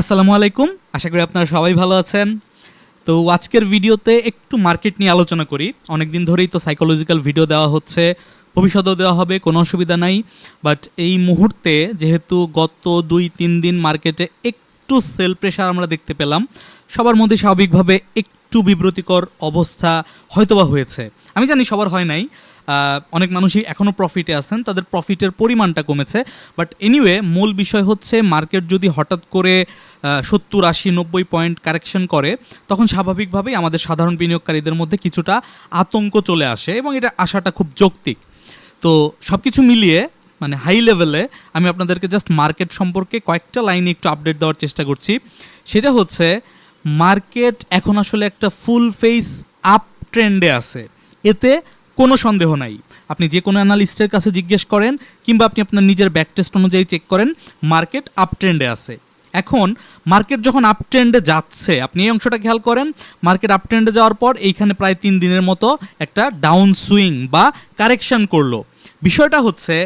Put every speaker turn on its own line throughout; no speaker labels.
আসসালামু আলাইকুম। আশা করি আপনারা সবাই ভালো আছেন। তো আজকের ভিডিওতে একটু মার্কেট নিয়ে আলোচনা করি। অনেক দিন ধরেই তো সাইকোলজিক্যাল ভিডিও দেওয়া হচ্ছে, ভবিষ্যতেও দেওয়া হবে, কোনো অসুবিধা নাই। বাট এই মুহূর্তে যেহেতু গত দুই, তিন দিন মার্কেটে একটু সেল প্রেশার আমরা দেখতে পেলাম, সবার মধ্যে স্বাভাবিকভাবে একটু বিব্রতিকর অবস্থা হয়তোবা হয়েছে। আমি জানি সবার হয় নাই অনেক মানুষই এখনও প্রফিটে আছেন, তাদের প্রফিটের পরিমাণটা কমেছে। বাট এনিওয়ে মূল বিষয় হচ্ছে মার্কেট যদি হঠাৎ করে সত্তর, আশি, নব্বই পয়েন্ট কারেকশন করে, তখন স্বাভাবিকভাবেই আমাদের সাধারণ বিনিয়োগকারীদের মধ্যে কিছুটা আতঙ্ক চলে আসে এবং এটা আসাটা খুব যৌক্তিক। তো সব কিছু মিলিয়ে মানে হাই লেভেলে আমি আপনাদেরকে জাস্ট মার্কেট সম্পর্কে কয়েকটা লাইনে একটু আপডেট দেওয়ার চেষ্টা করছি। সেটা হচ্ছে মার্কেট এখন আসলে একটা ফুল ফেস আপ ট্রেন্ডে আছে। এতে কোনো সন্দেহ নাই। আপনি যে কোনো অ্যানালিস্টের কাছে জিজ্ঞেস করেন কিংবা আপনি আপনার নিজের ব্যাক টেস্ট অনুযায়ী চেক করেন মার্কেট আপ ট্রেন্ডে আছে। এখন মার্কেট যখন আপ ট্রেন্ডে যাচ্ছে, আপনি এই অংশটা খেয়াল করেন মার্কেট আপ ট্রেন্ডে যাওয়ার পর এইখানে প্রায় তিন দিনের মতো একটা ডাউন সুইং বা কারেকশন করল। বিষয়টা হচ্ছে,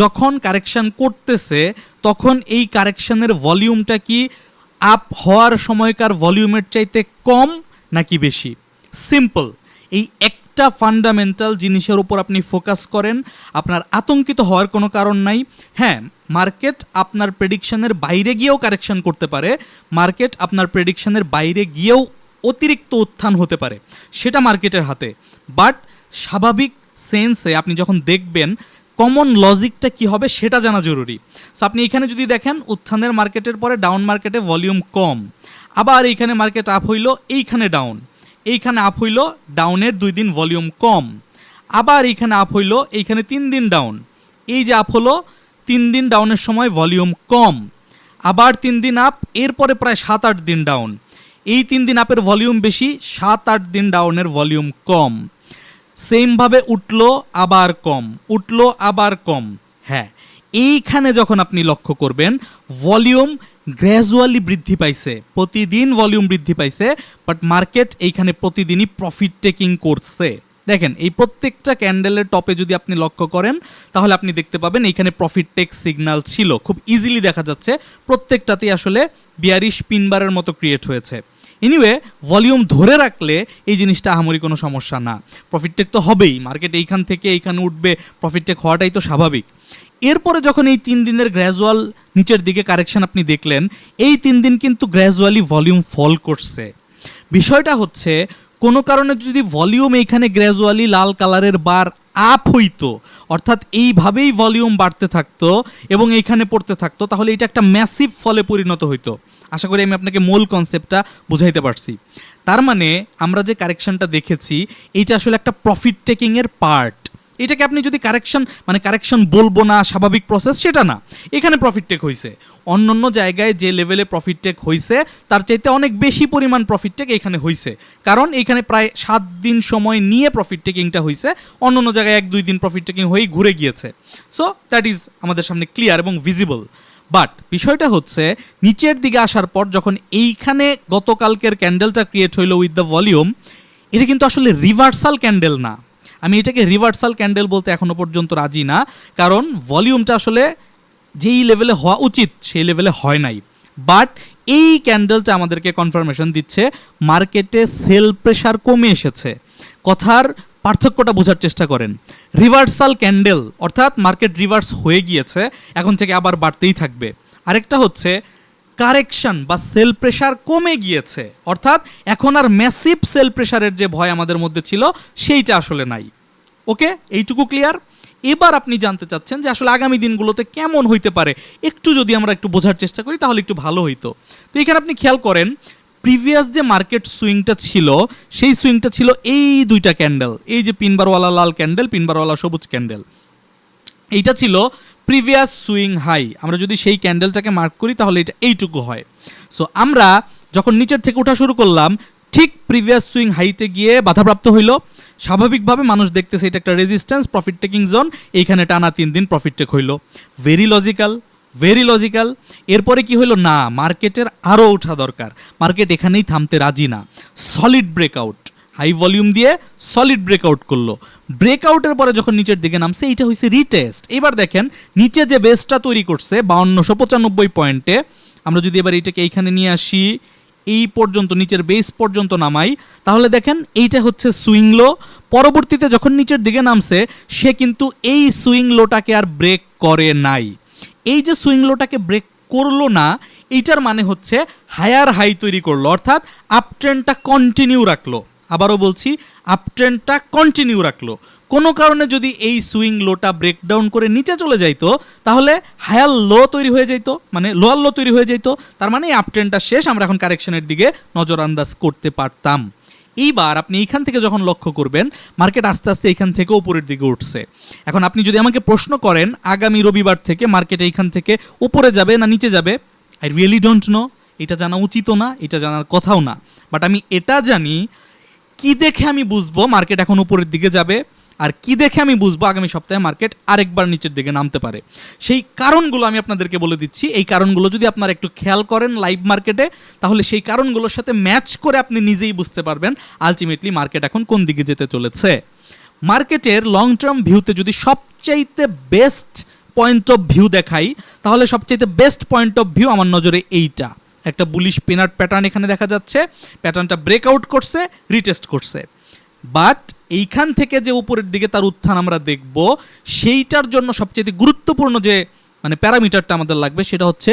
যখন কারেকশান করতেছে, তখন এই কারেকশানের ভলিউমটা কি আপ হওয়ার সময়কার ভলিউমের চাইতে কম নাকি বেশি? সিম্পল এই একটা ফান্ডামেন্টাল জিনিসের উপর আপনি ফোকাস করেন, আপনার আতঙ্কিত হওয়ার কোনো কারণ নাই। হ্যাঁ মার্কেট আপনার প্রেডিকশনের বাইরে গিয়েও কারেকশন করতে পারে মার্কেট আপনার প্রেডিকশনের বাইরে গিয়েও অতিরিক্ত উত্থান হতে পারে, সেটা মার্কেটের হাতে। বাট স্বাভাবিক সেন্সে আপনি যখন দেখবেন কমন লজিকটা কি হবে সেটা জানা জরুরি। সো আপনি এখানে যদি দেখেন, উত্থানের মার্কেটের পরে ডাউন মার্কেটে ভলিউম কম, আবার এইখানে মার্কেট আপ হইল, এইখানে ডাউন এইখানে আপ হইল ডাউনের দুই দিন ভলিউম কম। আবার এইখানে আপ হইল, এইখানে তিন দিন ডাউন এই যে আপ হলো, তিন দিন ডাউনের সময় ভলিউম কম। আবার তিন দিন আপ এরপরে প্রায় সাত, আট দিন ডাউন এই তিন দিন আপের ভলিউম বেশি, সাত, আট দিন ডাউনের ভলিউম কম। সেমভাবে উঠল, আবার কম। উঠল, আবার কম। হ্যাঁ এইখানে যখন আপনি লক্ষ্য করবেন ভলিউম গ্র্যাজুয়ালি বৃদ্ধি পাইছে। প্রতিদিন ভলিউম বৃদ্ধি পাইছে বাট মার্কেট এইখানে প্রতিদিনই প্রফিট টেকিং করছে। দেখেন, এই প্রত্যেকটা ক্যান্ডেলের টপে যদি আপনি লক্ষ্য করেন, তাহলে আপনি দেখতে পাবেন এইখানে প্রফিট টেক সিগন্যাল ছিল। খুব ইজিলি দেখা যাচ্ছে, প্রত্যেকটাতেই আসলে বিয়ারিশ পিনবারের মতো ক্রিয়েট হয়েছে। এনিওয়ে ভলিউম ধরে রাখলে এই জিনিসটা আহামরি কোনো সমস্যা না। প্রফিট টেক তো হবেই মার্কেট এইখান থেকে এইখানে উঠবে প্রফিট টেক হওয়াটাই তো স্বাভাবিক। এরপরে যখন এই তিন দিনের গ্র্যাজুয়াল নিচের দিকে কারেকশন আপনি দেখলেন, এই তিন দিন কিন্তু গ্র্যাজুয়ালি ভলিউম ফল করছে। বিষয়টা হচ্ছে, কোনো কারণে যদি ভলিউম এইখানে গ্র্যাজুয়ালি লাল কালারের বার আপ হইতো, অর্থাৎ এইভাবেই ভলিউম বাড়তে থাকতো এবং এইখানে পড়তে থাকতো, তাহলে এটা একটা ম্যাসিভ ফলে পরিণত হইতো। আশা করি আমি আপনাকে মূল কনসেপ্টটা বুঝাইতে পারছি। তার মানে আমরা যে কারেকশনটা দেখেছি, এইটা আসলে একটা প্রফিট টেকিংয়ের পার্ট এটাকে আপনি যদি কারেকশন মানে কারেকশন বলব না, স্বাভাবিক প্রসেস সেটা না। এখানে প্রফিট টেক হয়েছে অন্য অন্য জায়গায় যে লেভেলে প্রফিট টেক হয়েছে তার চাইতে অনেক বেশি পরিমাণ প্রফিট টেক এখানে হয়েছে কারণ এখানে প্রায় সাত দিন সময় নিয়ে প্রফিট টেকিংটা হয়েছে অন্য অন্য জায়গায় এক, দুই দিন প্রফিট টেকিং হয়েই ঘুরে গিয়েছে। সো দ্যাট ইজ আমাদের সামনে ক্লিয়ার এবং ভিজিবল বাট বিষয়টা হচ্ছে, নিচের দিকে আসার পর যখন এইখানে গতকালকের ক্যান্ডেলটা ক্রিয়েট হইল উইথ দ্য ভলিউম এটা কিন্তু আসলে রিভার্সাল ক্যান্ডেল না। আমি এটাকে রিভার্সাল ক্যান্ডেল বলতে এখনও পর্যন্ত রাজি না। কারণ ভলিউমটা আসলে যেই লেভেলে হওয়া উচিত, সেই লেভেলে হয় নাই। বাট এই ক্যান্ডেলটা আমাদেরকে কনফার্মেশন দিচ্ছে মার্কেটে সেল প্রেশার কমে এসেছে। কথার পার্থক্যটা বোঝার চেষ্টা করেন। রিভার্সাল ক্যান্ডেল অর্থাৎ মার্কেট রিভার্স হয়ে গিয়েছে, এখন থেকে আবার বাড়তেই থাকবে। আরেকটা হচ্ছে কারেকশন বা সেল প্রেশার কমে গিয়েছে। অর্থাৎ এখন আর ম্যাসিভ সেল প্রেশারের যে ভয় আমাদের মধ্যে ছিল, সেইটা আসলে নাই। ওকে? এইটুকু ক্লিয়ার? এবার আপনি জানতে চাচ্ছেন যে আসলে আগামী দিনগুলোতে কেমন হইতে পারে। একটু যদি আমরা একটু বোঝার চেষ্টা করি, তাহলে একটু ভালো হইতো। তো এখানে আপনি খেয়াল করেন, প্রিভিয়াস যে মার্কেট সুইংটা ছিল, সেই সুইংটা ছিল এই দুইটা ক্যান্ডেল। এই যে পিনবারওয়ালা লাল ক্যান্ডেল, পিনবারওয়ালা সবুজ ক্যান্ডেল। এইটা ছিল প্রিভিয়াস সুইং হাই আমরা যদি সেই ক্যান্ডেলটাকে মার্ক করি, তাহলে এটা এইটুকু হয়। সো আমরা যখন নিচের থেকে ওঠা শুরু করলাম, ঠিক প্রিভিয়াস সুইং হাইতে গিয়ে বাধাপ্রাপ্ত হইল। স্বাভাবিকভাবে মানুষ দেখতেছে এটা একটা রেজিস্ট্যান্স প্রফিট টেকিং জোন এইখানে টানা তিন দিন প্রফিট টেক হইল। ভেরি লজিক্যাল ভেরি লজিক্যাল এরপরে কি হইল? না মার্কেটের আরও ওঠা দরকার। মার্কেট এখানেই থামতে রাজি না। সলিড ব্রেকআউট হাই ভলিউম দিয়ে সলিড ব্রেকআউট করল। ব্রেকআউটের পরে যখন নিচের দিকে নামছে, এইটা হয়েছে রিটেস্ট এবার দেখেন, নিচে যে বেসটা তৈরি করছে, বাউন্নশো পঁচানব্বই পয়েন্টে, আমরা যদি এবার এইটাকে এইখানে নিয়ে আসি, এই পর্যন্ত, নিচের বেস পর্যন্ত নামাই, তাহলে দেখেন, এইটা হচ্ছে সুইং লো পরবর্তীতে যখন নিচের দিকে নামছে, সে কিন্তু এই সুইং লোটাকে আর ব্রেক করে নাই। এই যে সুইং লোটাকে ব্রেক করল না, এইটার মানে হচ্ছে হায়ার হাই তৈরি করল, অর্থাৎ আপ ট্রেন্ডটা কন্টিনিউ রাখল। আবারও বলছি আপ ট্রেন্ডটা কন্টিনিউ রাখল। কোনো কারণে যদি এই সুইং লোটা ব্রেকডাউন করে নিচে চলে যাইতো, তাহলে হায়ার লো তৈরি হয়ে যাইতো মানে লোয়ার লো তৈরি হয়ে যাইতো। তার মানে এই আপ ট্রেন্ডটা শেষ, আমরা এখন কারেকশনের দিকে নজর আন্দাজ করতে পারতাম। এইবার আপনি এইখান থেকে যখন লক্ষ্য করবেন মার্কেট আস্তে আস্তে এইখান থেকে উপরের দিকে উঠছে। এখন আপনি যদি আমাকে প্রশ্ন করেন, আগামী রবিবার থেকে মার্কেট এইখান থেকে উপরে যাবে না নিচে যাবে আই রিয়েলি ডোন্ট নো এটা জানা উচিতও না, এটা জানার কথাও না। বাট আমি এটা জানি কি দেখে আমি বুঝব মার্কেট এখন উপরের দিকে যাবে? আর কি দেখে আমি বুঝব আগামী সপ্তাহে মার্কেট আরেকবার নিচের দিকে নামতে পারে? সেই কারণগুলো আমি আপনাদেরকে বলে দিচ্ছি। এই কারণগুলো যদি আপনারা একটু খেয়াল করেন লাইভ মার্কেটে তাহলে সেই কারণগুলোর সাথে ম্যাচ করে আপনি নিজেই বুঝতে পারবেন আলটিমেটলি মার্কেট এখন কোন দিকে যেতে চলেছে। মার্কেটের লং টার্ম ভিউতে যদি সবচাইতে বেস্ট পয়েন্ট অফ ভিউ দেখাই, তাহলে সবচাইতে বেস্ট পয়েন্ট অফ ভিউ আমার নজরে এইটা। একটা বুলিশ পেনার প্যাটার্ন এখানে দেখা যাচ্ছে প্যাটার্নটা ব্রেকআউট করছে রিটেস্ট করছে। বাট এইখান থেকে যে উপরের দিকে তার উত্থান আমরা দেখব, সেইটার জন্য সবচেয়ে গুরুত্বপূর্ণ যে মানে প্যারামিটারটা আমাদের লাগবে সেটা হচ্ছে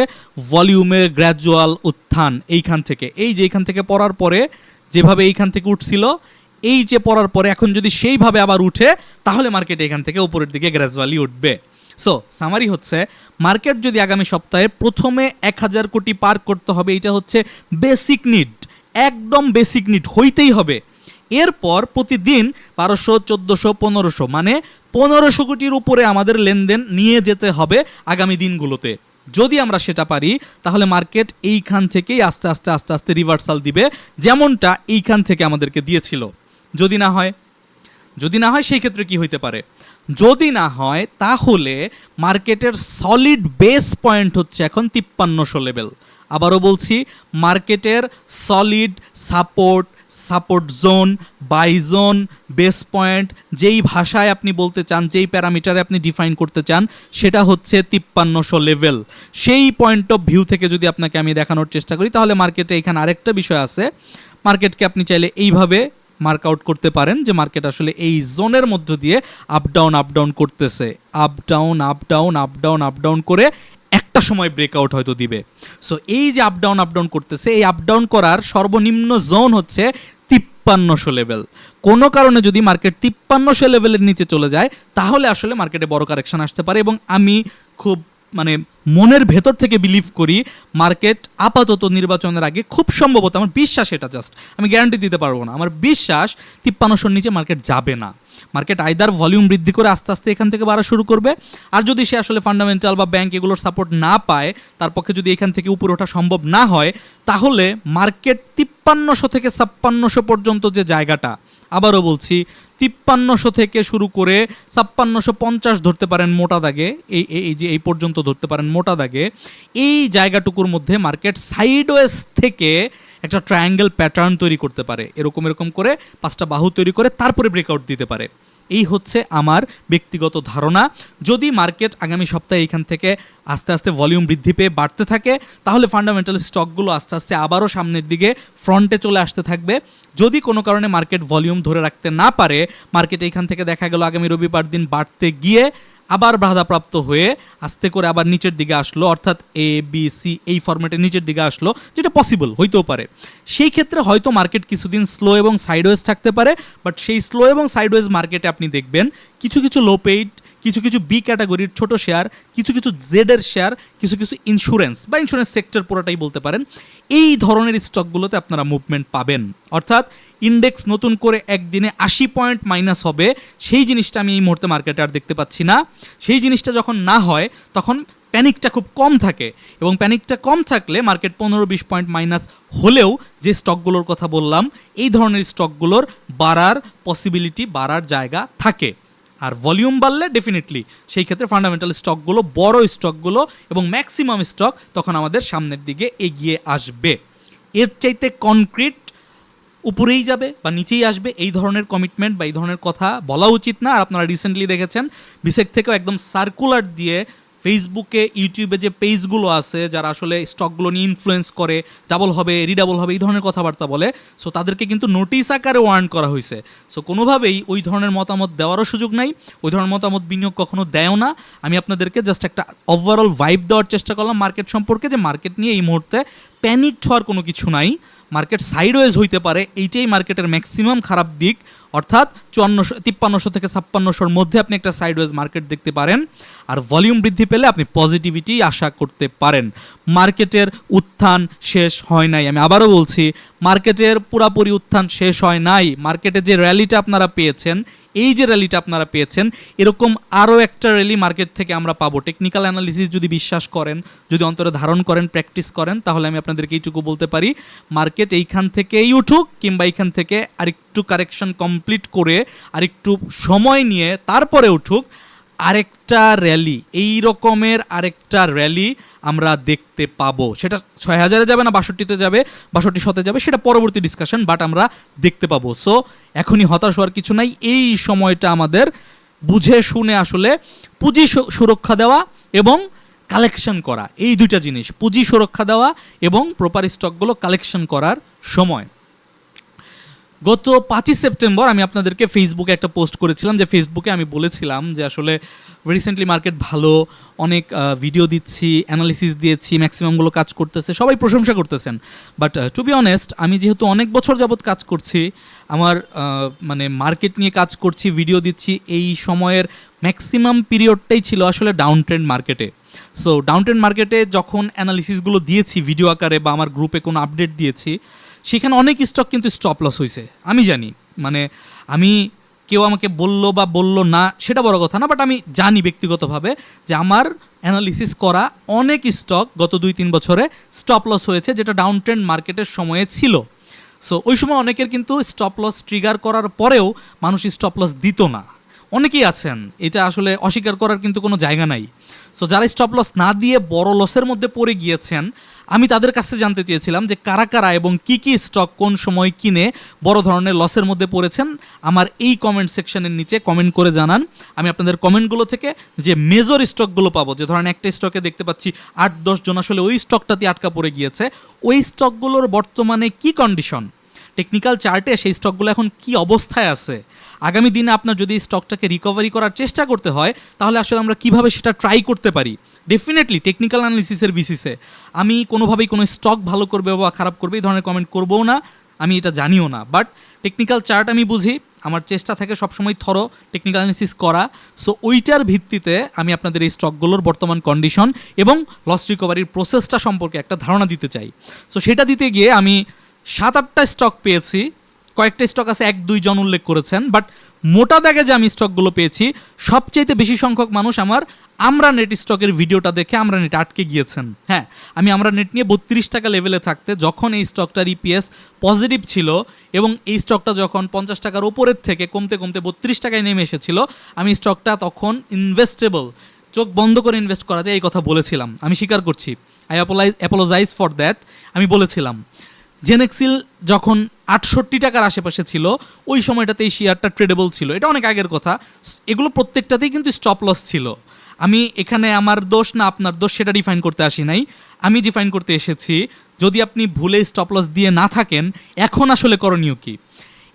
ভলিউমের গ্র্যাজুয়াল উত্থান এইখান থেকে। এই যে এইখান থেকে পড়ার পরে যেভাবে এইখান থেকে উঠছিল, এই যে পড়ার পরে এখন যদি সেইভাবে আবার উঠে, তাহলে মার্কেট এখান থেকে উপরের দিকে গ্র্যাজুয়ালি উঠবে। সো সামারি হচ্ছে মার্কেট যদি আগামী সপ্তাহে প্রথমে এক হাজার কোটি পার করতে হবে এটা হচ্ছে বেসিক নিড একদম বেসিক নিড হইতেই হবে। এরপর প্রতিদিন বারোশো, চোদ্দোশো, পনেরোশো মানে পনেরোশো কোটির উপরে আমাদের লেনদেন নিয়ে যেতে হবে আগামী দিনগুলোতে। যদি আমরা সেটা পারি, তাহলে মার্কেট এইখান থেকেই আস্তে আস্তে আস্তে আস্তে রিভার্সাল দিবে, যেমনটা এইখান থেকে আমাদেরকে দিয়েছিল। যদি না হয়, যদি না হয়, সেই ক্ষেত্রে কি হইতে পারে? যদি না হয়, তাহলে মার্কেটের সলিড বেস পয়েন্ট হচ্ছে এখন তিপ্পান্নশো লেভেল আবারও বলছি, মার্কেটের solid support support zone buy zone base point যেই ভাষায় আপনি বলতে চান, যেই প্যারামিটারে আপনি ডিফাইন করতে চান, সেটা হচ্ছে তিপ্পান্নশো লেভেল সেই পয়েন্ট অফ ভিউ থেকে যদি আপনাকে আমি দেখানোর চেষ্টা করি, তাহলে মার্কেটে এখানে আরেকটা বিষয় আছে। মার্কেটকে আপনি চাইলে এইভাবে মার্ক আউট করতে পারেন যে মার্কেট আসলে এই জোনের মধ্য দিয়ে আপ ডাউন আপ ডাউন করতেছে। Up down up down up down up করে একটা সময় ব্রেকআউট হয়তো দিবে। সো এই যে আপ ডাউন আপ ডাউন করতেছে, এই আপ ডাউন করার সর্বনিম্ন জোন হচ্ছে তিপ্পান্নশো লেভেল কোনো কারণে যদি মার্কেট তিপ্পান্নশো লেভেলের নিচে চলে যায়, তাহলে আসলে মার্কেটে বড় কারেকশন আসতে পারে এবং আমি খুব মানে মনের ভেতর থেকে বিলিভ করি মার্কেট আপাতত নির্বাচনের আগে খুব সম্ভবত আমার বিশ্বাস এটা জাস্ট আমি গ্যারান্টি দিতে পারব না। আমার বিশ্বাস তিপ্পান্নশোর নিচে মার্কেট যাবে না। মার্কেট আইদার ভলিউম বৃদ্ধি করে আস্তে আস্তে এখান থেকে বাড়া শুরু করবে, আর যদি সে আসলে ফান্ডামেন্টাল বা ব্যাংক এগুলোর সাপোর্ট না পায়, তার পক্ষে যদি এখান থেকে উপরে ওঠা সম্ভব না হয়, তাহলে মার্কেট তিপ্পান্নশো থেকে ছাপ্পান্নশো পর্যন্ত যে জায়গাটা, আবারও বলছি তিপ্পান্নশো থেকে শুরু করে ছাপ্পান্নশো পঞ্চাশ ধরতে পারেন মোটা দাগে, এই, এই- যে এই পর্যন্ত ধরতে পারেন মোটা দাগে, এই জায়গাটুকুর মধ্যে মার্কেট সাইডওয়েজ থেকে একটা ট্রায়াঙ্গেল প্যাটার্ন তৈরি করতে পারে। এরকম এরকম করে পাঁচটা বাহু তৈরি করে তারপরে ব্রেকআউট দিতে পারে। এই হচ্ছে আমার ব্যক্তিগত ধারণা। যদি মার্কেট আগামী সপ্তাহে এখান থেকে আস্তে আস্তে ভলিউম বৃদ্ধি পেয়ে বাড়তে থাকে, তাহলে ফান্ডামেন্টাল স্টকগুলো আস্তে আস্তে আবারও সামনের দিকে ফ্রন্টে চলে আসতে থাকবে। যদি কোনো কারণে মার্কেট ভলিউম ধরে রাখতে না পারে মার্কেট এইখান থেকে দেখা গেল আগামী রবিবার দিন বাড়তে গিয়ে আবার বাধাপ্রাপ্ত হয়ে আস্তে করে আবার নিচের দিকে আসলো, অর্থাৎ এ বি সি এই ফরম্যাটে নিচের দিকে আসলো, যেটা পসিবল হইতেও পারে। সেই ক্ষেত্রে হয়তো মার্কেট কিছুদিন স্লো এবং সাইডওয়েজ থাকতে পারে বাট সেই স্লো এবং সাইডওয়েজ মার্কেটে আপনি দেখবেন কিছু কিছু লো পেইড কিছু কিছু বি ক্যাটাগরির ছোট শেয়ার কিছু কিছু জেডের শেয়ার কিছু কিছু ইন্স্যুরেন্স বা ইন্স্যুরেন্স সেক্টর পুরোটাই বলতে পারেন। এই ধরনের স্টকগুলোতে আপনারা মুভমেন্ট পাবেন। অর্থাৎ ইন্ডেক্স নতুন করে একদিনে আশি পয়েন্ট মাইনাস হবে। সেই জিনিসটা আমি এই মুহূর্তে মার্কেটে আর দেখতে পাচ্ছি না। সেই জিনিসটা যখন না হয়, তখন প্যানিকটা খুব কম থাকে এবং প্যানিকটা কম থাকলে মার্কেট পনেরো বিশ পয়েন্ট মাইনাস হলেও যে স্টকগুলোর কথা বললাম, এই ধরনের স্টকগুলোর বাড়ার পসিবিলিটি বাড়ার জায়গা থাকে। আর ভলিউম বাড়লে ডেফিনেটলি সেই ক্ষেত্রে ফান্ডামেন্টাল স্টকগুলো বড় স্টকগুলো এবং ম্যাক্সিমাম স্টক তখন আমাদের সামনের দিকে এগিয়ে আসবে। এর চাইতে কনক্রিট উপরেই যাবে বা নিচেই আসবে, এই ধরনের কমিটমেন্ট বা এই ধরনের কথা বলা উচিত না। আর আপনারা রিসেন্টলি দেখেছেন বিসেক থেকেও একদম সার্কুলার দিয়ে ফেসবুকে ইউটিউবে যে পেজগুলো আছে, যারা আসলে স্টকগুলো নিয়ে ইনফ্লুয়েন্স করে ডাবল হবে রিডাবল হবে, এই ধরনের কথাবার্তা বলে সো তাদেরকে কিন্তু নোটিশ আকারে ওয়ার্ন করা হয়েছে। সো কোনোভাবেই ওই ধরনের মতামত দেওয়ারও সুযোগ নাই, ওই ধরনের মতামত বিনিয়োগ কখনো দেয়ও না। আমি আপনাদেরকে জাস্ট একটা ওভারঅল ভাইব দেওয়ার চেষ্টা করলাম মার্কেট সম্পর্কে, যে মার্কেট নিয়ে এই মুহূর্তে প্যানিক হওয়ার কোনো কিছু নাই। মার্কেট সাইডওয়েজ হইতে পারে, এইটাই মার্কেটের ম্যাক্সিমাম খারাপ দিক। অর্থাৎ চুয়ান্নশো, তিপ্পান্নশো থেকে ছাপ্পান্নশোর মধ্যে আপনি একটা সাইডওয়েজ মার্কেট দেখতে পারেন। আর ভলিউম বৃদ্ধি পেলে আপনি পজিটিভিটি আশা করতে পারেন। মার্কেটের উত্থান শেষ হয় নাই। আমি আবারও বলছি মার্কেটের পুরাপুরি উত্থান শেষ হয় নাই। মার্কেটে যে র্যালিটা আপনারা পেয়েছেন এই যে র্যালিটা আপনারা পেয়েছেন, এরকম আরও একটা র্যালি মার্কেট থেকে আমরা পাবো। টেকনিক্যাল অ্যানালিসিস যদি বিশ্বাস করেন, যদি অন্তরে ধারণ করেন প্র্যাকটিস করেন, তাহলে আমি আপনাদেরকে এইটুকু বলতে পারি মার্কেট এইখান থেকেই উঠুক কিংবা এইখান থেকে আরেকটু কারেকশন কমপ্লিট করে, আরেকটু সময় নিয়ে তারপরে উঠুক আরেকটা র্যালি এই রকমের আরেকটা র্যালি আমরা দেখতে পাবো। সেটা ছয় হাজারে যাবে না, বাষট্টিতে যাবে, বাষট্টি শতে যাবে, সেটা পরবর্তী ডিসকাশন বাট আমরা দেখতে পাবো। সো এখনই হতাশ হওয়ার কিছু নাই, এই সময়টা আমাদের বুঝে শুনে আসলে পুঁজি সুরক্ষা দেওয়া এবং কালেকশন করা, এই দুইটা জিনিস, পুঁজি সুরক্ষা দেওয়া এবং প্রপার স্টকগুলো কালেকশন করার সময়। গত পাঁচই সেপ্টেম্বর আমি আপনাদেরকে ফেসবুকে একটা পোস্ট করেছিলাম, যে ফেসবুকে আমি বলেছিলাম যে আসলে রিসেন্টলি মার্কেট ভালো, অনেক ভিডিও দিচ্ছি অ্যানালিসিস দিয়েছি ম্যাক্সিমামগুলো কাজ করতেছে, সবাই প্রশংসা করতেছেন। বাট টু বি অনেস্ট আমি যেহেতু অনেক বছর যাবৎ কাজ করছি, আমার মানে মার্কেট নিয়ে কাজ করছি ভিডিও দিচ্ছি, এই সময়ের ম্যাক্সিমাম পিরিয়ডটাই ছিল আসলে ডাউন ট্রেন্ড মার্কেটে সো ডাউন ট্রেন্ড মার্কেটে যখন অ্যানালিসিসগুলো দিয়েছি ভিডিও আকারে বা আমার গ্রুপে কোনো আপডেট দিয়েছি সেখানে অনেক স্টক কিন্তু স্টপ লস হয়েছে আমি জানি মানে আমি কেউ আমাকে বলল বা বলল না, সেটা বড় কথা না বাট আমি জানি ব্যক্তিগতভাবে যে আমার অ্যানালিসিস করা অনেক স্টক গত দুই তিন বছরে স্টপ লস হয়েছে, যেটা ডাউন ট্রেন্ড মার্কেটের সময়ে ছিল। সো ওই সময় অনেকের কিন্তু স্টপ লস ট্রিগার করার পরেও মানুষ স্টপ লস দিত না। অনেকেই আছেন, এটা আসলে অস্বীকার করার কিন্তু কোনো জায়গা নাই। সো যারা স্টপ লস না দিয়ে বড় লসের মধ্যে পড়ে গিয়েছেন, আমি তাদের কাছে জানতে চেয়েছিলাম যে কারা কারা এবং কি কি স্টক কোন সময় কিনে বড় ধরনের লসের মধ্যে পড়েছেন। আমার এই কমেন্ট সেকশনের নিচে কমেন্ট করে জানান। আমি আপনাদের কমেন্টগুলো থেকে যে মেজর স্টকগুলো পাবো, যে ধরেন একটা স্টকে দেখতে পাচ্ছি আট দশ জন আসলে ওই স্টকটাতে আটকা পড়ে গিয়েছে। ওই স্টকগুলোর বর্তমানে কি কন্ডিশন টেকনিক্যাল চার্টে সেই স্টকগুলো এখন কি অবস্থায় আছে? আগামী দিনে আপনার যদি স্টকটাকে রিকভারি করার চেষ্টা করতে হয়, তাহলে আসলে আমরা কীভাবে সেটা ট্রাই করতে পারি? ডেফিনেটলি টেকনিক্যাল অ্যানালিসিসের বিসিসে আমি কোনোভাবেই কোনো স্টক ভালো করবে বা খারাপ করবে এই ধরনের কমেন্ট করবও না, আমি এটা জানিও না। বাট টেকনিক্যাল চার্ট আমি বুঝি, আমার চেষ্টা থাকে সবসময় থরো টেকনিক্যাল অ্যানালিসিস করা। সো ওইটার ভিত্তিতে আমি আপনাদের এই স্টকগুলোর বর্তমান কন্ডিশন এবং লস রিকভারির প্রসেসটা সম্পর্কে একটা ধারণা দিতে চাই। সো সেটা দিতে গিয়ে আমি সাত আটটা স্টক পেয়েছি। কয়েকটা স্টক আছে এক দুই জন উল্লেখ করেছেন বাট মোটা দাগে যে আমি স্টকগুলো পেয়েছি সবচেয়ে বেশি সংখ্যক মানুষ আমার আমরা নেট স্টকের ভিডিওটা দেখে আমরা নেট আটকে গিয়েছেন। হ্যাঁ আমি আমরা নেট নিয়ে বত্রিশ টাকা লেভেলে থাকতে যখন এই স্টকটার ইপিএস পজিটিভ ছিল এবং এই স্টকটা যখন পঞ্চাশ টাকার ওপরের থেকে কমতে কমতে বত্রিশ টাকায় নেমে এসেছিল, আমি স্টকটা তখন ইনভেস্টেবল চোখ বন্ধ করে ইনভেস্ট করা যায় এই কথা বলেছিলাম। আমি স্বীকার করছি। I apologise apologise for that আমি বলেছিলাম। জেনেক্সিল যখন আটষট্টি টাকার আশেপাশে ছিল, ওই সময়টাতে এই শেয়ারটা ট্রেডেবল ছিল। এটা অনেক আগের কথা। এগুলো প্রত্যেকটাতেই কিন্তু স্টপ লস ছিল। আমি এখানে আমার দোষ না আপনার দোষ, সেটা ডিফাইন করতে আসি নাই। আমি ডিফাইন করতে এসেছি, যদি আপনি ভুলে স্টপ লস দিয়ে না থাকেন, এখন আসলে করণীয় কী?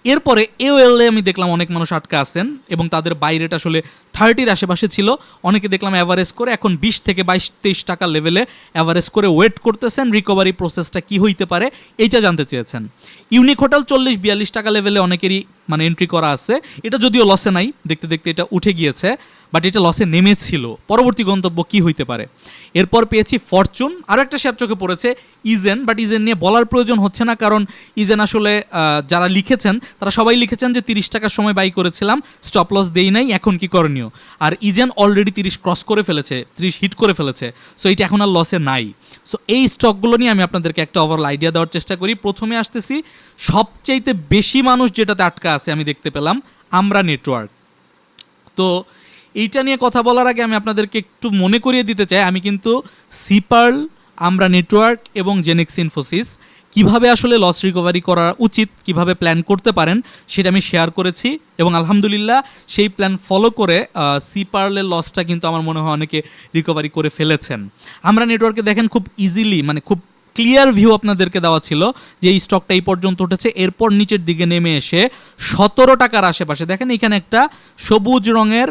এরপরে এওএলএ আমি দেখলাম অনেক মানুষ আটকা আছেন এবং তাদের বাইরেটা আসলে থার্টির আশেপাশে ছিল। অনেকে দেখলাম অ্যাভারেজ করে, এখন বিশ থেকে বাইশ, তেইশ টাকা লেভেলে অ্যাভারেজ করে ওয়েট করতেছেন রিকভারি প্রসেসটা কি হইতে পারে এইটা জানতে চেয়েছেন। ইউনিক হোটেল চল্লিশ, বিয়াল্লিশ টাকা লেভেলে অনেকেরই মানে এন্ট্রি করা আছে। এটা যদিও লসে নাই, দেখতে দেখতে এটা উঠে গিয়েছে। বাট এটা লসে নেমেছিল। পরবর্তী গন্তব্য কি হইতে পারে? এরপর পেয়েছি ফরচুন আরও একটা শেয়ার চোখে পড়েছে ইজেন বাট ইজেন নিয়ে বলার প্রয়োজন হচ্ছে না, কারণ ইজেন আসলে যারা লিখেছেন, তারা সবাই লিখেছেন যে তিরিশ টাকার সময় বাই করেছিলাম স্টপ লস দেই নাই, এখন কি করণীয়? আর ইজেন অলরেডি তিরিশ ক্রস করে ফেলেছে, তিরিশ হিট করে ফেলেছে। সো এটা এখন আর লসে নাই। সো এই স্টকগুলো নিয়ে আমি আপনাদেরকে একটা ওভারঅল আইডিয়া দেওয়ার চেষ্টা করি। প্রথমে আসতেছি, সবচাইতে বেশি মানুষ যেটাতে আটকা আছে, আমি দেখতে পেলাম আমরা নেটওয়ার্ক তো এইটা নিয়ে কথা বলার আগে আমি আপনাদেরকে একটু মনে করিয়ে দিতে চাই। আমি কিন্তু সিপার্ল আমরা নেটওয়ার্ক এবং জেনেক্স ইনফোসিস কীভাবে আসলে লস রিকভারি করা উচিত, কীভাবে প্ল্যান করতে পারেন, সেটা আমি শেয়ার করেছি এবং আলহামদুলিল্লাহ সেই প্ল্যান ফলো করে সি পার্লের লসটা কিন্তু আমার মনে হয় অনেকে রিকভারি করে ফেলেছেন। আমরা নেটওয়ার্কে দেখেন খুব ইজিলি মানে খুব ক্লিয়ার ভিউ আপনাদেরকে দেওয়া ছিল যে এই স্টকটা এই পর্যন্ত উঠেছে। এরপর নিচের দিকে নেমে এসে সতেরো টাকার আশেপাশে, দেখেন এখানে একটা সবুজ রঙের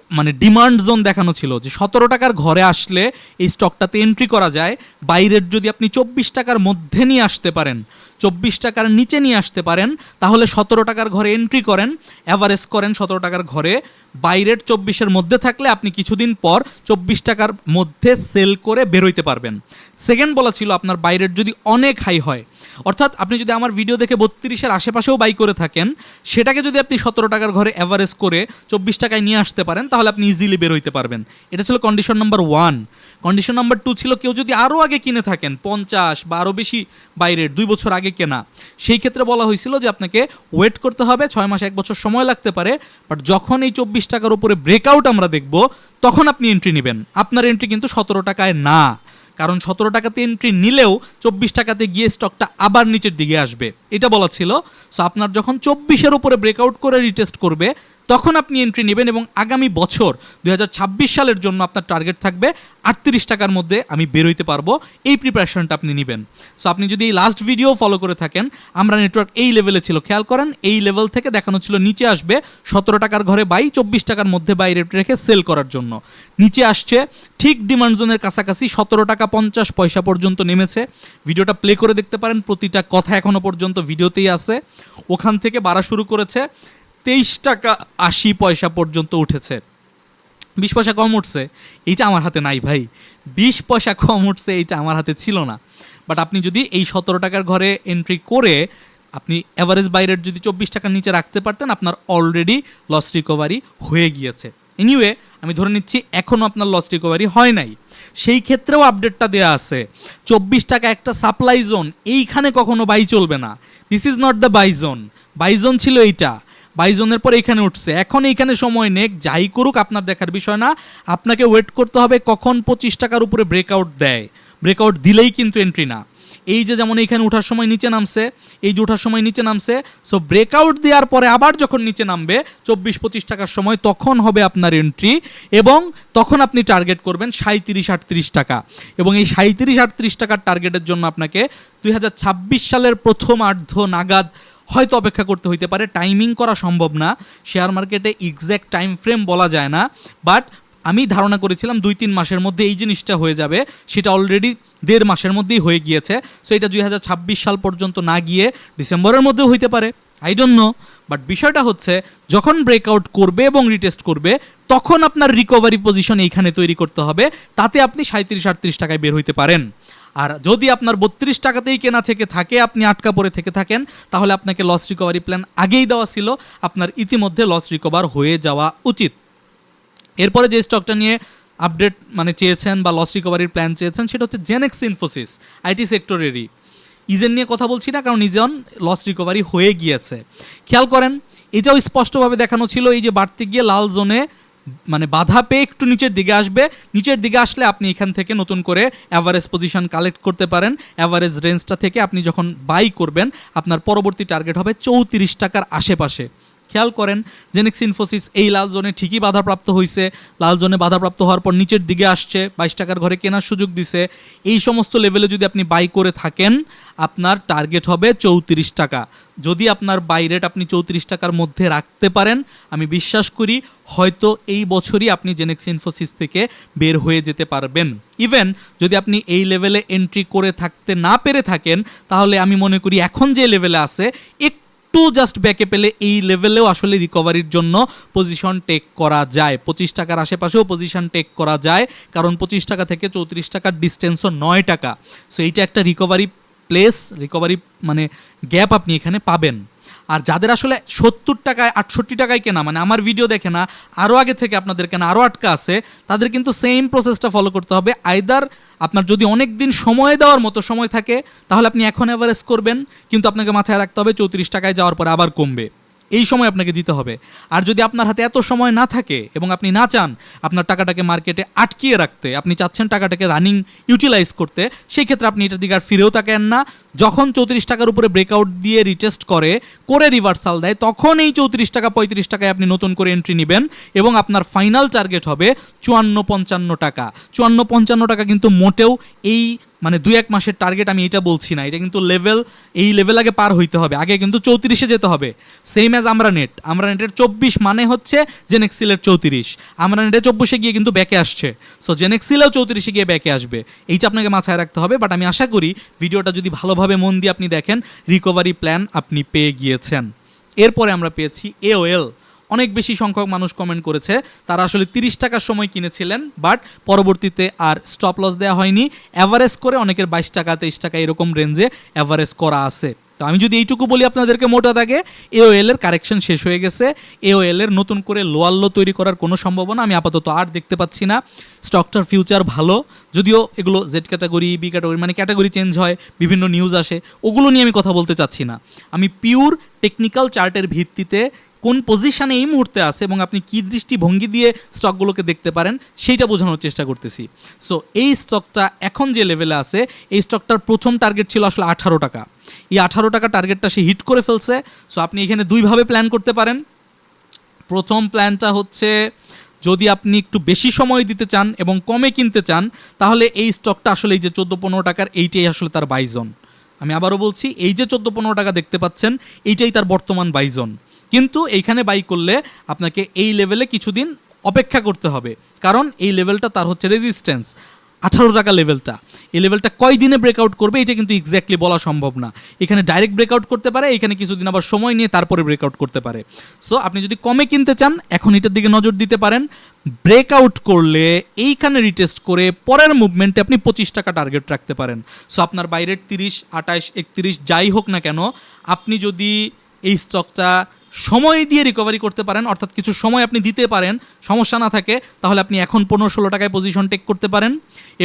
মানে ডিমান্ড জোন দেখানো ছিল যে সতেরো টাকার ঘরে আসলে এই স্টকটাতে এন্ট্রি করা যায়। বাইরের যদি আপনি চব্বিশ টাকার মধ্যে নিয়ে আসতে পারেন, চব্বিশ টাকার নিচে নিয়ে আসতে পারেন, তাহলে সতেরো টাকার ঘরে এন্ট্রি করেন অ্যাভারেজ করেন সতেরো টাকার ঘরে। বাইরের চব্বিশের মধ্যে থাকলে আপনি কিছুদিন পর চব্বিশ টাকার মধ্যে সেল করে বেরোইতে পারবেন। সেকেন্ড বলা ছিল আপনার বাইরের যদি অনেক হাই হয়, অর্থাৎ আপনি যদি আমার ভিডিও দেখে বত্রিশের আশেপাশেও বাই করে থাকেন, সেটাকে যদি আপনি সতেরো টাকার ঘরে অ্যাভারেজ করে চব্বিশ টাকায় নিয়ে আসতে পারেন, তাহলে আপনি ইজিলি বের হইতে পারবেন। এটা ছিল condition number one condition number two ছিল কেউ যদি আরও আগে কিনে থাকেন, পঞ্চাশ বা আরও বেশি বাইরের, দুই বছর আগে কেনা, সেই ক্ষেত্রে বলা হয়েছিল যে আপনাকে ওয়েট করতে হবে, ছয় মাস, এক বছর সময় লাগতে পারে বাট যখন এই চব্বিশ টাকার উপরে ব্রেকআউট আমরা দেখব, তখন আপনি এন্ট্রি নেবেন। আপনার এন্ট্রি কিন্তু সতেরো টাকায় না, কারণ সতেরো টাকাতে এন্ট্রি নিলেও চব্বিশ টাকাতে গিয়ে স্টকটা আবার নিচের দিকে আসবে। এটা বলা ছিল। সো আপনার যখন চব্বিশের উপরে ব্রেকআউট করে রিটেস্ট করবে তখন আপনি এন্ট্রি নেবেন এবং আগামী বছর দু হাজার ছাব্বিশ সালের জন্য আপনার টার্গেট থাকবে আটত্রিশ টাকার মধ্যে আমি বেরোইতে পারব। এই প্রিপারেশনটা আপনি নেবেন। সো আপনি যদি এই লাস্ট ভিডিও ফলো করে থাকেন, আমরা নেটওয়ার্ক এই লেভেলে ছিল। খেয়াল করেন, এই লেভেল থেকে দেখানো ছিল নিচে আসবে সতেরো টাকার ঘরে বাই চব্বিশ টাকার মধ্যে বাই রেট রেখে সেল করার জন্য। নিচে আসছে, ঠিক ডিমান্ড জোনের কাছাকাছি সতেরো টাকা পঞ্চাশ পয়সা পর্যন্ত নেমেছে। ভিডিওটা প্লে করে দেখতে পারেন, প্রতিটা কথা এখনও পর্যন্ত ভিডিওতেই আছে। ওখান থেকে বাড়া শুরু করেছে। তেইশ টাকা আশি পয়সা পর্যন্ত উঠেছে। বিশ পয়সা কম উঠছে, এইটা আমার হাতে নাই ভাই। বিশ পয়সা কম উঠছে, এইটা আমার হাতে ছিল না। বাট আপনি যদি এই সতেরো টাকার ঘরে এন্ট্রি করে আপনি অ্যাভারেজ বাইরের যদি চব্বিশ টাকার নিচে রাখতে পারতেন, আপনার অলরেডি লস রিকভারি হয়ে গিয়েছে। এনিওয়ে আমি ধরে নিচ্ছি এখনও আপনার লস রিকভারি হয় নাই। সেই ক্ষেত্রেও আপডেটটা দেওয়া আছে। চব্বিশ টাকা একটা সাপ্লাই জোন এইখানে কখনো বাই চলবে না। This is not the buy zone buy zone ছিল এইটা। বাইজনের পর এখানে উঠছে। এখন এইখানে সময় নেক, যাই করুক, আপনার দেখার বিষয় না। আপনাকে ওয়েট করতে হবে কখন পঁচিশ টাকার উপরে ব্রেকআউট দেয়। ব্রেকআউট দিলেই কিন্তু এন্ট্রি না। এই যে যেমন এইখানে ওঠার সময় নিচে নামছে, এই যে ওঠার সময় নিচে নামছে সো ব্রেকআউট দেওয়ার পরে আবার যখন নিচে নামবে, চব্বিশ পঁচিশ টাকার সময় তখন হবে আপনার এন্ট্রি এবং তখন আপনি টার্গেট করবেন সাঁত্রিশ আটত্রিশ টাকা। এবং এই সাঁত্রিশ আটত্রিশ টাকার টার্গেটের জন্য আপনাকে দুই হাজার ছাব্বিশ সালের প্রথম আর্ধ নাগাদ হয়তো অপেক্ষা করতে হইতে পারে। টাইমিং করা সম্ভব না। শেয়ার মার্কেটে এক্স্যাক্ট টাইম ফ্রেম বলা যায় না। বাট আমি ধারণা করেছিলাম দুই তিন মাসের মধ্যে এই জিনিসটা হয়ে যাবে। সেটা অলরেডি দেড় মাসের মধ্যেই হয়ে গিয়েছে। সো এটা দুই হাজার ছাব্বিশ সাল পর্যন্ত না গিয়ে ডিসেম্বরের মধ্যেও হইতে পারে। আই ডোন্ট নো বাট বিষয়টা হচ্ছে, যখন ব্রেকআউট করবে এবং রিটেস্ট করবে, তখন আপনার রিকভারি পজিশন এইখানে তৈরি করতে হবে। তাতে আপনি সাঁত্রিশ আটত্রিশ টাকায় বের হইতে পারেন। আর যদি আপনার বত্রিশ টাকাতেই কেনা থেকে থাকে, আপনি আটকা পড়ে থেকে থাকেন, তাহলে আপনাকে লস রিকভারি প্ল্যান আগেই দেওয়া ছিল। আপনার ইতিমধ্যে লস রিকভার হয়ে যাওয়া উচিত। এরপরে যে স্টকটা নিয়ে আপডেট মানে চেয়েছেন বা লস রিকভারির প্ল্যান চেয়েছেন, সেটা হচ্ছে জেনেক্স ইনফোসিস আইটি সেক্টরেরই ইজেন নিয়ে কথা বলছি না, কারণ ইজন লস রিকভারি হয়ে গিয়েছে। খেয়াল করেন, এটাও স্পষ্টভাবে দেখানো ছিল, এই যে বাড়তে গিয়ে লাল জোনে মানে বাধা পেয়ে একটু নিচের দিকে আসবে। নিচের দিকে আসলে আপনি এখান থেকে নতুন করে অ্যাভারেজ পজিশন কালেক্ট করতে পারেন। অ্যাভারেজ রেঞ্জটা থেকে আপনি যখন বাই করবেন, আপনার পরবর্তী টার্গেট হবে চৌত্রিশ টাকার আশেপাশে। খেয়াল করেন জেনেক্স ইনফোসিস এই লাল জোনে ঠিকই বাধাপ্রাপ্ত হয়েছে লাল জোনে বাধাপ্রাপ্ত হওয়ার পর নিচের দিকে আসছে, বাইশ টাকার ঘরে কেনার সুযোগ দিছে। এই সমস্ত লেভেলে যদি আপনি বাই করে থাকেন, আপনার টার্গেট হবে চৌত্রিশ টাকা। যদি আপনার বাই রেট আপনি চৌত্রিশ টাকার মধ্যে রাখতে পারেন, আমি বিশ্বাস করি হয়তো এই বছরই আপনি জেনেক্স ইনফোসিস থেকে বের হয়ে যেতে পারবেন। ইভেন যদি আপনি এই লেভেলে এন্ট্রি করে থাকতে না পেরে থাকেন, তাহলে আমি মনে করি এখন যে লেভেলে আছে, একটু জাস্ট ব্যাকে পেলে এই লেভেলেও আসলে রিকভারির জন্য পজিশন টেক করা যায়। পঁচিশ টাকার আশেপাশেও পজিশন টেক করা যায়, কারণ পঁচিশ টাকা থেকে চৌত্রিশ টাকার ডিস্টেন্সও নয় টাকা। সো এইটা একটা রিকভারি প্লেস রিকভারি মানে গ্যাপ আপনি এখানে পাবেন। আর যাদের আসলে সত্তর টাকায়, আটষট্টি টাকায় কেনা মানে আমার ভিডিও দেখে না আরও আগে থেকে আপনাদের কেনা আরও আটকা আছে, তাদের কিন্তু সেম প্রসেসটা ফলো করতে হবে। আইদার আপনার যদি অনেক দিন সময় দেওয়ার মতো সময় থাকে, তাহলে আপনি এখন অ্যাভারেজ করবেন, কিন্তু আপনাকে মাথায় রাখতে হবে চৌত্রিশ টাকায় যাওয়ার পরে আবার কমবে। এই সময় আপনাকে দিতে হবে। আর যদি আপনার হাতে এত সময় না থাকে এবং আপনি না চান আপনার টাকাটাকে মার্কেটে আটকিয়ে রাখতে, আপনি চাচ্ছেন টাকাটাকে রানিং ইউটিলাইজ করতে, সেই ক্ষেত্রে আপনি এটার দিকে আর ফিরেও তাকেন না। যখন চৌত্রিশ টাকার উপরে ব্রেকআউট দিয়ে রিটেস্ট করে করে রিভার্সাল দেয়, তখন এই চৌত্রিশ টাকা, পঁয়ত্রিশ টাকায় আপনি নতুন করে এন্ট্রি নেবেন এবং আপনার ফাইনাল টার্গেট হবে চুয়ান্ন পঞ্চান্ন টাকা। চুয়ান্ন পঞ্চান্ন টাকা কিন্তু মোটেও এই মানে দুই এক মাসের টার্গেট আমি এটা বলছি না, এটা কিন্তু লেভেল এই লেভেল আগে পার হইতে হবে। আগে কিন্তু চৌত্রিশে যেতে হবে। সেম অ্যাজ আমরা নেট আমরা নেটের চব্বিশ মানে হচ্ছে জেনেক্সিলের চৌত্রিশ। আমরা নেটে চব্বিশে গিয়ে কিন্তু ব্যাকে আসছে। সো জেনেক্সিলেও চৌত্রিশে গিয়ে ব্যাকে আসবে। এইটা আপনাকে মাথায় রাখতে হবে বাট আমি আশা করি ভিডিওটা যদি ভালোভাবে মন দিয়ে আপনি দেখেন রিকভারি প্ল্যান আপনি পেয়ে গিয়েছেন। এরপরে আমরা পেয়েছি এওএল অনেক বেশি সংখ্যক মানুষ কমেন্ট করেছে, তারা আসলে তিরিশ টাকার সময় কিনেছিলেন বাট পরবর্তীতে আর স্টপ লস দেওয়া হয়নি। অ্যাভারেজ করে অনেকের বাইশ টাকা, তেইশ টাকা এরকম রেঞ্জে অ্যাভারেজ করা আছে। তো আমি যদি এইটুকু বলি আপনাদেরকে মোটা দাগে এওএল এর কারেকশন শেষ হয়ে গেছে। এওএল এর নতুন করে লোয়ার লো তৈরি করার কোনো সম্ভাবনা আমি আপাতত আর দেখতে পাচ্ছি না। স্টকটার ফিউচার ভালো, যদিও এগুলো জেড ক্যাটাগরি বি ক্যাটাগরি মানে ক্যাটাগরি চেঞ্জ হয়, বিভিন্ন নিউজ আসে, ওগুলো নিয়ে আমি কথা বলতে চাচ্ছি না। আমি পিওর টেকনিক্যাল চার্টের ভিত্তিতে কোন পজিশনে এই মুহূর্তে আছে এবং আপনি কী দৃষ্টিভঙ্গি দিয়ে স্টকগুলোকে দেখতে পারেন, সেইটা বোঝানোর চেষ্টা করতেছি। সো এই স্টকটা এখন যে লেভেলে আছে, এই স্টকটার প্রথম টার্গেট ছিল আসলে আঠারো টাকা। এই আঠারো টাকা টার্গেটটা সে হিট করে ফেলছে। সো আপনি এখানে দুইভাবে প্ল্যান করতে পারেন। প্রথম প্ল্যানটা হচ্ছে, যদি আপনি একটু বেশি সময় দিতে চান এবং কমে কিনতে চান, তাহলে এই স্টকটা আসলে এই যে চোদ্দ পনেরো টাকার এইটাই আসলে তার বাইজন আমি আবারও বলছি, এই যে চোদ্দ পনেরো টাকা দেখতে পাচ্ছেন, এইটাই তার বর্তমান বাইজন কিন্তু এইখানে বাই করলে আপনাকে এই লেভেলে কিছুদিন অপেক্ষা করতে হবে। কারণ এই লেভেলটা তার হচ্ছে রেজিস্ট্যান্স আঠারো টাকা লেভেলটা এই লেভেলটা কয় দিনে ব্রেকআউট করবে এটা কিন্তু এক্স্যাক্টলি বলা সম্ভব না। এখানে ডাইরেক্ট ব্রেকআউট করতে পারে, এখানে কিছুদিন আবার সময় নিয়ে তারপরে ব্রেকআউট করতে পারে। সো আপনি যদি কমে কিনতে চান, এখন এটার দিকে নজর দিতে পারেন। ব্রেকআউট করলে এইখানে রিটেস্ট করে পরের মুভমেন্টে আপনি পঁচিশ টাকা টার্গেট রাখতে পারেন। সো আপনার বাইরের তিরিশ, আঠাশ, একত্রিশ, যাই হোক না কেন, আপনি যদি এই স্টকটা সময় দিয়ে রিকভারি করতে পারেন, অর্থাৎ কিছু সময় আপনি দিতে পারেন, সমস্যা না থাকে, তাহলে আপনি এখন পনেরো ষোলো টাকায় পজিশন টেক করতে পারেন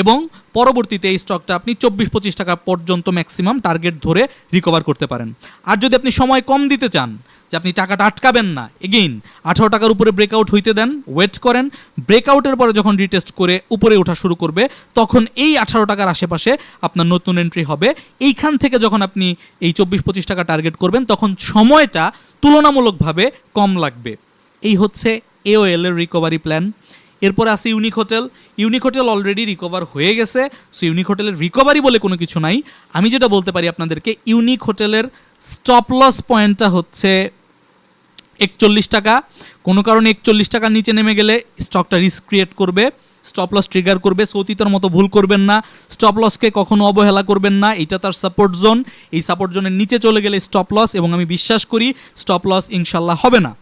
এবং পরবর্তীতে এই স্টকটা আপনি চব্বিশ পঁচিশ টাকা পর্যন্ত ম্যাক্সিমাম টার্গেট ধরে রিকভার করতে পারেন। আর যদি আপনি সময় কম দিতে চান, যে আপনি টাকাটা আটকাবেন না এগেইন আঠারো টাকার উপরে ব্রেকআউট হইতে দেন ওয়েট করেন ব্রেকআউটের পরে যখন রিটেস্ট করে উপরে ওঠা শুরু করবে, তখন এই আঠারো টাকার আশেপাশে আপনার নতুন এন্ট্রি হবে। এইখান থেকে যখন আপনি এই চব্বিশ পঁচিশ টাকা টার্গেট করবেন, তখন সময়টা তুলনামূলকভাবে কম লাগবে। এই হচ্ছে এওএল এর রিকভারি প্ল্যান এরপরে আছে unique hotel unique hotel already recover হয়ে গেছে সো ইউনিক হোটেলের রিকভারি বলে কোনো কিছু নাই। আমি যেটা বলতে পারি আপনাদেরকে ইউনিক হোটেলের স্টপ লস পয়েন্টটা হচ্ছে একচল্লিশ টাকা। কোনো কারণে একচল্লিশ টাকার নিচে নেমে গেলে স্টকটা রিস্ক ক্রিয়েট করবে। স্টপ লস ট্রিগার করবে, সতীতর মতো ভুল করবেন না স্টপ লসকে কখনো অবহেলা করবেন না, এটা তার সাপোর্ট জোন এই সাপোর্ট জোনের নিচে চলে গেলে স্টপ লস এবং আমি বিশ্বাস করি স্টপ লস ইনশাল্লাহ হবে না।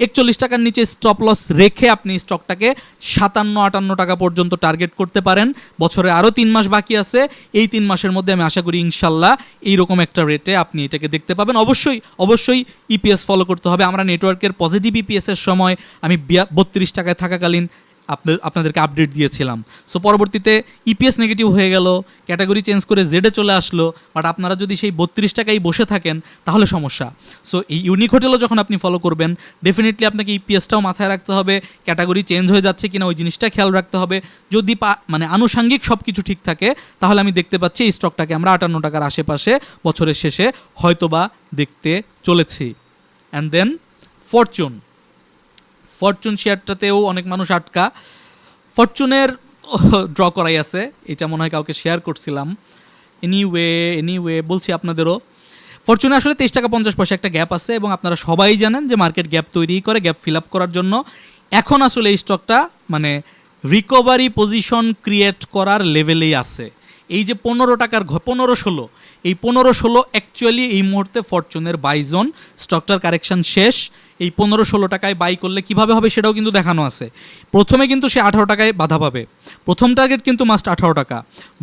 একচল্লিশ টাকার নিচে স্টপ লস রেখে আপনি স্টকটাকে সাতান্ন, আটান্ন টাকা পর্যন্ত টার্গেট করতে পারেন। বছরে আরও তিন মাস বাকি আছে, এই তিন মাসের মধ্যে আমি আশা করি ইনশাল্লাহ এইরকম একটা রেটে আপনি এটাকে দেখতে পাবেন। অবশ্যই অবশ্যই ইপিএস ফলো করতে হবে। আমরা নেটওয়ার্কের পজিটিভ ইপিএসের সময় আমি বত্রিশ টাকায় থাকাকালীন আপনাদের, আপনাদেরকে আপডেট দিয়েছিলাম। সো পরবর্তীতে ইপিএস নেগেটিভ হয়ে গেল ক্যাটাগরি চেঞ্জ করে জেডে চলে আসলো বাট আপনারা যদি সেই বত্রিশ টাকায় বসে থাকেন, তাহলে সমস্যা। সো এই ইউনিক হোটেলও যখন আপনি ফলো করবেন ডেফিনেটলি আপনাকে ইপিএসটাও মাথায় রাখতে হবে ক্যাটাগরি চেঞ্জ হয়ে যাচ্ছে কিনা ওই জিনিসটা খেয়াল রাখতে হবে। যদি মানে আনুষাঙ্গিক সব কিছু ঠিক থাকে, তাহলে আমি দেখতে পাচ্ছি এই স্টকটাকে আমরা আটান্ন টাকার আশেপাশে বছরের শেষে হয়তোবা দেখতে চলেছি। অ্যান্ড দেন ফরচুন ফরচুন শেয়ারটাতেও অনেক মানুষ আটকা। ফরচুনের ড্র করাই আছে। এটা মনে হয় কাউকে শেয়ার করছিলাম। এনিওয়ে এনিওয়ে বলছি আপনাদেরও। ফরচুনে আসলে তেইশ টাকা পঞ্চাশ পয়সা একটা গ্যাপ আছে এবং আপনারা সবাই জানেন যে মার্কেট গ্যাপ তৈরি করে, গ্যাপ ফিল আপ করার জন্য এখন আসলে এই স্টকটা মানে রিকভারি পজিশন ক্রিয়েট করার লেভেলেই আছে। এই যে পনেরো টাকার পনেরো ষোলো, এই পনেরো ষোলো অ্যাকচুয়ালি এই মুহূর্তে ফরচুনের বাইজন স্টকটার কারেকশন শেষ। এই পনেরো ষোলো টাকায় বাই করলে কীভাবে হবে সেটাও কিন্তু দেখানো আছে। প্রথমে কিন্তু সে আঠারো টাকায় বাধা পাবে। প্রথম টার্গেট কিন্তু মাস্ট আঠারো টাকা।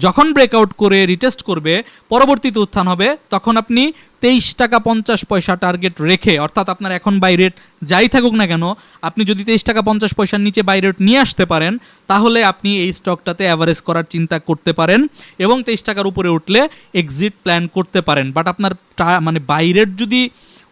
যখন ব্রেকআউট করে রিটেস্ট করবে, পরবর্তীতে উত্থান হবে, তখন আপনি তেইশ টাকা পঞ্চাশ পয়সা টার্গেট রেখে, অর্থাৎ আপনার এখন বাই রেট যাই থাকুক না কেন, আপনি যদি তেইশ টাকা পঞ্চাশ পয়সার নিচে বাই রেট নিয়ে আসতে পারেন, তাহলে আপনি এই স্টকটাতে অ্যাভারেজ করার চিন্তা করতে পারেন এবং তেইশ টাকার উপরে উঠলে এক্সিট প্ল্যান করতে পারেন। বাট আপনার মানে বাই রেট যদি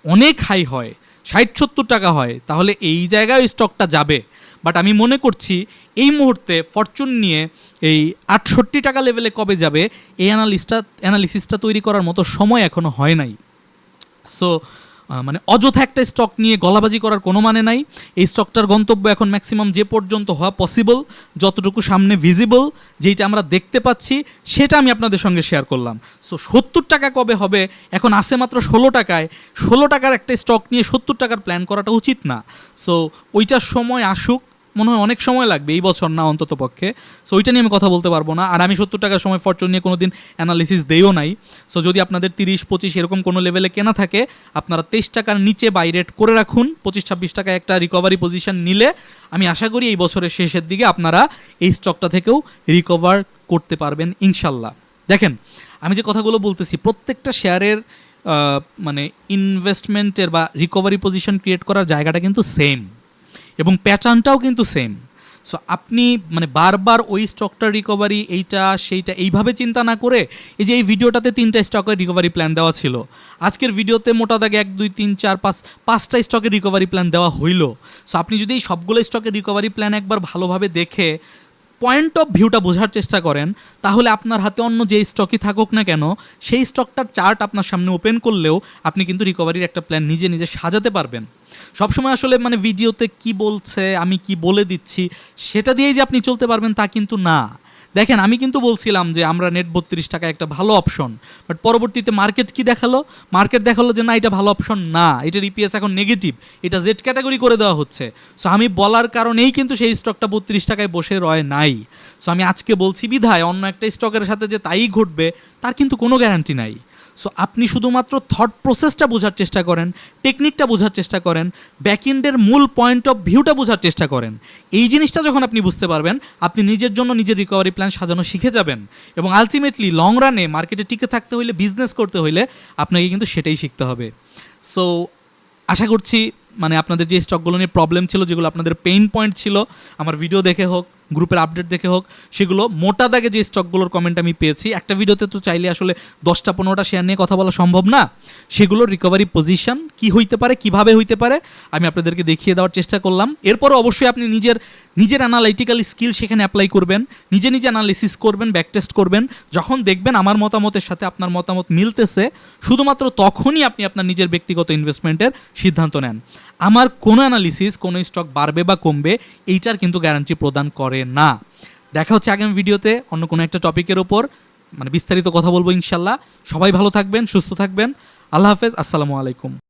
অনেক হাই হয় ষাট, সত্তর টাকা হয়, তাহলে এই জায়গায় স্টকটা যাবে। বাট আমি মনে করছি, এই মুহূর্তে ফরচুন নিয়ে এই আটষট্টি টাকা লেভেলে কবে যাবে, এই অ্যানালিসটা অ্যানালিসিসটা তৈরি করার মতো সময় এখনও হয় নাই। সো মানে অযথা একটা স্টক নিয়ে গলাবাজি করার কোনো মানে নাই। এই স্টকটার গন্তব্য এখন ম্যাক্সিমাম যে পর্যন্ত হওয়া পসিবল যতটুকু সামনে ভিজিবল যেইটা আমরা দেখতে পাচ্ছি, সেটা আমি আপনাদের সঙ্গে শেয়ার করলাম। সো সত্তর টাকা কবে হবে? এখন আসে মাত্র ষোলো টাকায়। ষোলো টাকার একটা স্টক নিয়ে সত্তর টাকার প্ল্যান করাটা উচিত না। সো ওইটার সময় আসুক মনে হয় অনেক সময় লাগবে এই বছর না অন্তত পক্ষে। সো ওইটা নিয়ে আমি কথা বলতে পারব না। আর আমি সত্তর টাকার সময় ফরচুন নিয়ে কোনো দিন অ্যানালিসিস দেও নাই। সো যদি আপনাদের তিরিশ, পঁচিশ এরকম কোনো লেভেলে কেনা থাকে, আপনারা তেইশ টাকার নিচে বাই রেট করে রাখুন। পঁচিশ, ছাব্বিশ টাকায় একটা রিকভারি পজিশন নিলে আমি আশা করি এই বছরের শেষের দিকে আপনারা এই স্টকটা থেকেও রিকভার করতে পারবেন, ইনশাল্লাহ। দেখেন, আমি যে কথাগুলো বলতেছি, প্রত্যেকটা শেয়ারের মানে ইনভেস্টমেন্টের বা রিকভারি পজিশন ক্রিয়েট করার জায়গাটা কিন্তু সেম এবং প্যাটার্নটাও কিন্তু সেম সো আপনি মানে বারবার ওই স্টকটার রিকভারি এইটা, সেইটা এইভাবে চিন্তা না করে এই যে এই ভিডিওটাতে তিনটা স্টকের রিকভারি প্ল্যান দেওয়া ছিল, আজকের ভিডিওতে মোটা দাগে এক, দুই, তিন, চার, পাঁচ, পাঁচটা স্টকের রিকভারি প্ল্যান দেওয়া হইল। সো আপনি যদি এই সবগুলো স্টকের রিকভারি প্ল্যান একবার ভালোভাবে দেখে পয়েন্ট অফ ভিউটা বোঝার চেষ্টা করেন, তাহলে আপনার হাতে অন্য যে স্টকই থাকুক না কেন, সেই স্টকটার চার্ট আপনার সামনে ওপেন করলেও আপনি কিন্তু রিকভারির একটা প্ল্যান নিজে নিজে সাজাতে পারবেন। সবসময় আসলে মানে ভিডিওতে কি বলছে, আমি কি বলে দিচ্ছি, সেটা দিয়েই যে আপনি চলতে পারবেন তা কিন্তু না। দেখেন, আমি কিন্তু বলছিলাম যে আমরা নেট বত্রিশ টাকা একটা ভালো অপশন বাট পরবর্তীতে মার্কেট কি দেখাল? মার্কেট দেখাল যে না, এটা ভালো অপশন না, এটার ইপিএস এখন নেগেটিভ এটা জেড ক্যাটাগরি করে দেওয়া হচ্ছে। সো আমি বলার কারণেই কিন্তু সেই স্টকটা বত্রিশ টাকায় বসে রয় নাই। সো আমি আজকে বলছি বিধায় অন্য একটা স্টকের সাথে যে তাই ঘটবে, তার কিন্তু কোনো গ্যারান্টি নাই। সো আপনি শুধুমাত্র থট প্রসেসটা বোঝার চেষ্টা করেন টেকনিকটা বোঝার চেষ্টা করেন ব্যাকএন্ডের মূল পয়েন্ট অফ ভিউটা বোঝার চেষ্টা করেন। এই জিনিসটা যখন আপনি বুঝতে পারবেন, আপনি নিজের জন্য নিজের রিকভারি প্ল্যান সাজানো শিখে যাবেন। এবং আলটিমেটলি লং রানে মার্কেটে টিকে থাকতে হইলে বিজনেস করতে হইলে, আপনাকে কিন্তু সেটাই শিখতে হবে। সো আশা করছি মানে আপনাদের যে স্টকগুলো নিয়ে প্রবলেম ছিল, যেগুলো আপনাদের পেইন পয়েন্ট ছিল, আমার ভিডিও দেখে হোক গ্রুপের আপডেট দেখে হোক, সেগুলো মোটা দাগে যে স্টকগুলোর কমেন্ট আমি পেয়েছি, একটা ভিডিওতে তো চাইলে আসলে দশটা, পনেরোটা শেয়ার নিয়ে কথা বলা সম্ভব না। সেগুলোর রিকভারি পজিশন কি হইতে পারে, কীভাবে হইতে পারে, আমি আপনাদেরকে দেখিয়ে দেওয়ার চেষ্টা করলাম। এরপরও অবশ্যই আপনি নিজের নিজের অ্যানালাইটিক্যাল স্কিল সেখানে অ্যাপ্লাই করবেন, নিজে নিজে অ্যানালিসিস করবেন ব্যাক টেস্ট করবেন। যখন দেখবেন আমার মতামতের সাথে আপনার মতামত মিলতেছে, শুধুমাত্র তখনই আপনি আপনার নিজের ব্যক্তিগত ইনভেস্টমেন্টের সিদ্ধান্ত নেন। আমার কোনো অ্যানালিসিস কোনো স্টক বাড়বে বা কমবে, এইটার কিন্তু গ্যারান্টি প্রদান করে না। দেখা হচ্ছে আগামী ভিডিওতে অন্য কোনো একটা টপিকের ওপর মানে বিস্তারিত কথা বলব ইনশাল্লাহ। সবাই ভালো থাকবেন, সুস্থ থাকবেন। আল্লাহ হাফেজ, আসসালামু আলাইকুম।